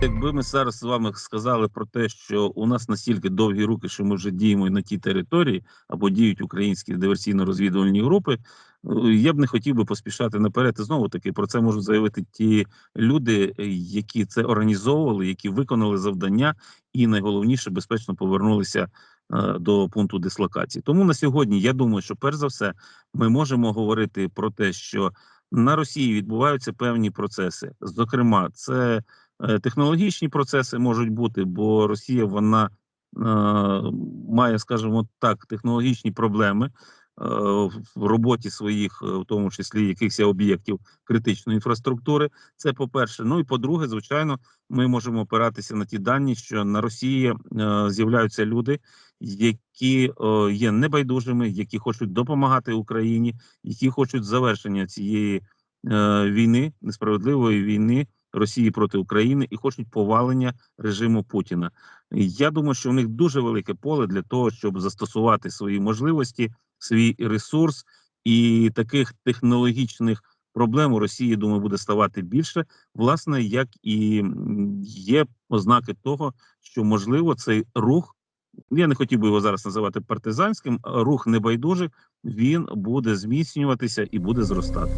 Якби ми зараз з вами сказали про те, що у нас настільки довгі руки, що ми вже діємо на тій території, або діють українські диверсійно-розвідувальні групи, е, я б не хотів би поспішати наперед. І знову таки про це можуть заявити ті люди, е, які це організовували, які виконали завдання, і найголовніше безпечно повернулися е, до пункту дислокації. Тому на сьогодні я думаю, що перш за все ми можемо говорити про те, що на Росії відбуваються певні процеси. Зокрема, це технологічні процеси можуть бути, бо Росія вона е, має, скажімо так, технологічні проблеми. е, В роботі своїх, е, в тому числі якихось об'єктів критичної інфраструктури, це по перше. Ну і по-друге, звичайно, ми можемо опиратися на ті дані, що на Росії е, з'являються люди, які е, є небайдужими, які хочуть допомагати Україні, які хочуть завершення цієї е, війни, несправедливої війни Росії проти України і хочуть повалення режиму Путіна. Я думаю, що в них дуже велике поле для того, щоб застосувати свої можливості, свій ресурс і таких технологічних. Проблем у Росії, думаю, буде ставати більше, власне, як і є ознаки того, що можливо цей рух я не хотів би його зараз називати партизанським. Рух небайдужих він буде зміцнюватися і буде зростати.